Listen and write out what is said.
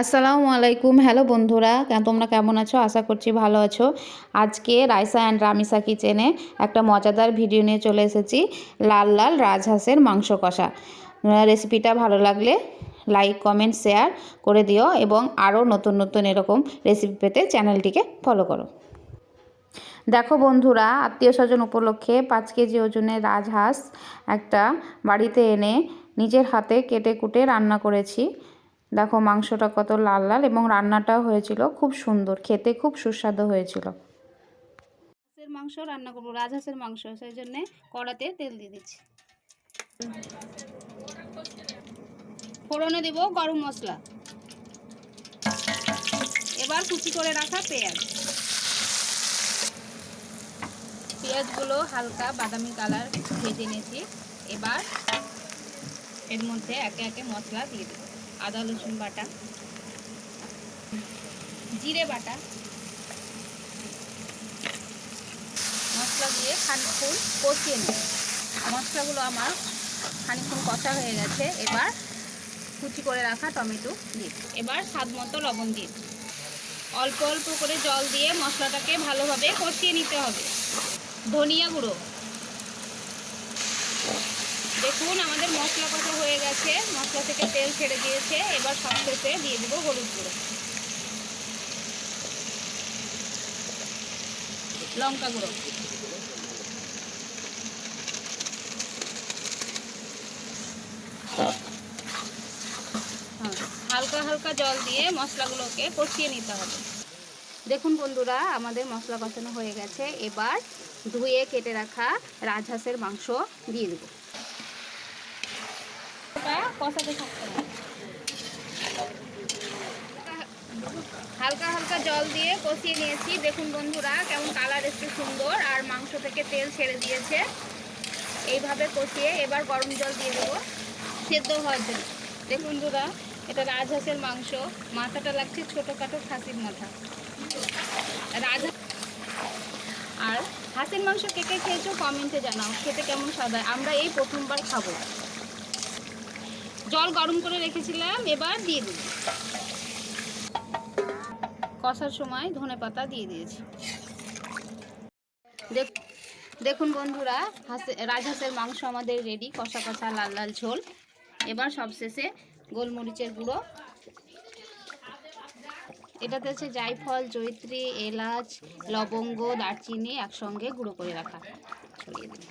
আসসালামু আলাইকুম। হ্যালো বন্ধুরা কে- তোমরা কেমন আছো? আশা করছি ভালো আছো। আজকে রাইসা অ্যান্ড রামিসা কিচেনে একটা মজাদার ভিডিও নিয়ে চলে এসেছি। লাল লাল রাজহাঁসের মাংস কষা। রেসিপিটা ভালো লাগলে লাইক কমেন্ট শেয়ার করে দিও এবং আরও নতুন নতুন এরকম রেসিপি পেতে চ্যানেলটিকে ফলো করো। দেখো বন্ধুরা, আত্মীয় স্বজন উপলক্ষে পাঁচ কেজি ওজনের রাজহাঁস একটা বাড়িতে এনে নিজের হাতে কেটে কুটে রান্না করেছি। দেখো মাংসটা কত লাল লাল এবং রান্নাটাও হয়েছিল খুব সুন্দর, খেতে খুব সুস্বাদু হয়েছিল। মাংস রান্না করব, রাজহাঁসের মাংস, সেই জন্যে কড়াতে তেল দিয়ে দিচ্ছি। ফোড়নে দেব গরম মশলা। এবার কুচি করে রাখা পেঁয়াজ। পেঁয়াজগুলো হালকা বাদামি কালার ভেজে নিয়েছি। এবার এর মধ্যে একে একে মশলা দিয়ে দেবো। আদা, রসুন বাটা, জিরে বাটা, মশলা দিয়ে খানিক্ষণ কষিয়ে নেব মশলাগুলো আমার খানিক্ষণ কষা হয়ে গেছে এবার কুচি করে রাখা টমেটো দিয়ে। এবার স্বাদ মতো লবণ দিয়ে। অল্প অল্প করে জল দিয়ে মশলাটাকে ভালোভাবে কষিয়ে নিতে হবে ধনিয়া গুঁড়ো দেখুন আমাদের মশলা কষা হয়ে গেছে। মশলা থেকে তেল ছেড়ে দিয়েছে। এবার সব সবশেষে দিয়ে দেবো হলুদ গুঁড়ো। লঙ্কা গুঁড়ো। হ্যাঁ, হালকা হালকা জল দিয়ে মশলাগুলোকে কষিয়ে নিতে হবে। দেখুন বন্ধুরা আমাদের মশলা কষানো হয়ে গেছে। এবার ধুয়ে কেটে রাখা রাজহাঁসের মাংস দিয়ে দেবো। হালকা হালকা জল দিয়ে কষিয়ে নিয়েছি। দেখুন বন্ধুরা, কেমন কালার এসছে সুন্দর। আর মাংস থেকে তেল ছেড়ে দিয়েছে। এইভাবে কষিয়ে এবার গরম জল দিয়ে দেবো। সেদ্ধ হওয়ার জন্য দেখুন বন্ধুরা, এটা রাজহাঁসের মাংস। মাথাটা লাগছে ছোটোখাটো খাসির মাথা। রাজ আর হাঁসের মাংস কে কে খেয়েছো কমেন্টে জানাও। খেতে কেমন হয়? আমরা এই প্রথমবার খাব। জল গরম করে রেখেছিলাম, এবার দিয়ে দিই। কষার সময় ধনে পাতা দিয়ে দিয়েছি। দেখ- দেখুন বন্ধুরা, হাঁসে রাজহাঁসের মাংস আমাদের রেডি কষা কষা, লাল লাল ঝোল। এবার সবশেষে গোলমরিচের গুঁড়ো। এটাতে হচ্ছে জায়ফল, জয়িত্রী, এলাচ, লবঙ্গ, দারচিনি একসঙ্গে গুঁড়ো করে রাখা। ছড়িয়ে দিই